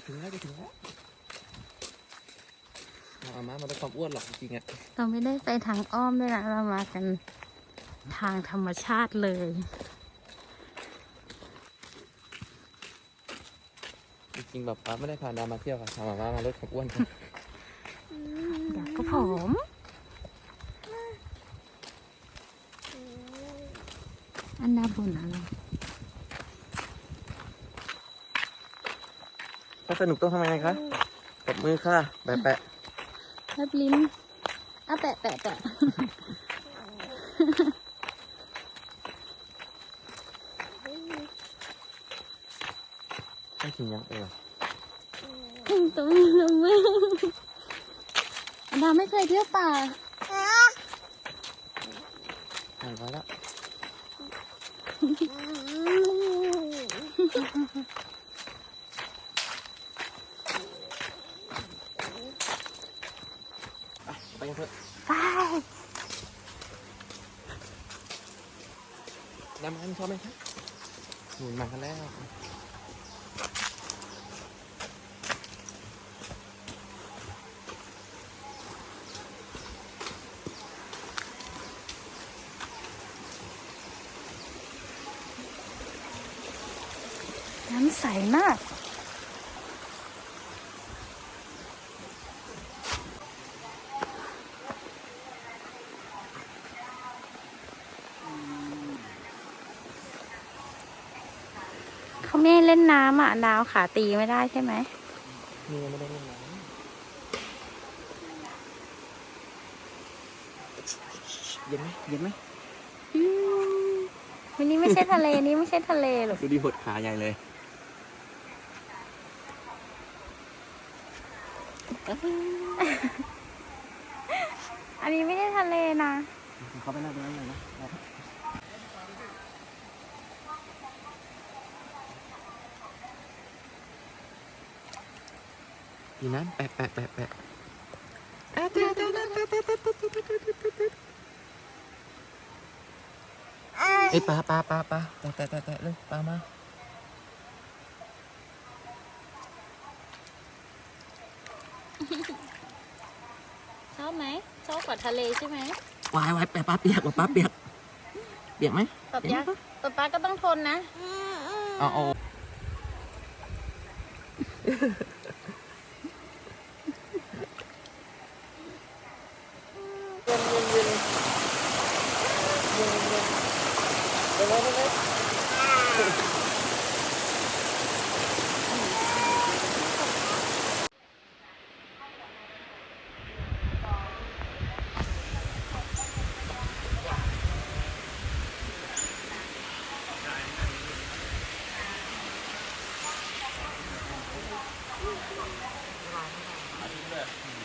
จะถึงแล้วจะถึงแล้วเอาเอามามาลดความอ้วนหรอกจริงๆอะเราไม่ได้ไปทางอ้อมด้วยนะเรามากันทางธรรมชาติเลยจริงๆแบบป้าไม่ได้พาดามาเที่ยวค่ะพามาม่ามาลดความอ้วนกันเดี๋ยวก็ผอมอันดาบุญอะไร ถ้าสนุกต้องทำยังไงคะตบมือค่ะ แปะแปะแลบลิ้นอะแปะแปะแปะให้กินยังเออตรงนี้ลงมาอันดาไม่เคยเที่ยวป่าหายไปแล้วอะ ไปกันเถอะไปน้ำมันชอบไหมคะหนุนมากันแล้ว น้ำใสมาก เขาไม่ให้เล่นน้ำอะดาวขาตีไม่ได้ใช่ไหมนี่ยังไม่ได้เล่นน้ำเย็นไหมเย็นไหมอืมวันนี้ไม่ใช่ทะเลนี่ไม่ใช่ทะเลหรอกดูดีหดขาใหญ่เลยอันนี้ไม่ใช่ทะเลนะเขาไปนั่งตรงนั้นเลยนะ ดีนะแปะแปะแปะแปะเอ้ยปลาปลาปลาปลาแตะแตะแตะแตะเลยปลามาชอบไหมชอบกว่าทะเลใช่ไหมวายวายแปะปลาเปียกว่ะปลาเปียกเปียกไหมปรับยักษ์ป๊าป๊าก็ต้องทนนะเอาเอา lên đấy Yeah.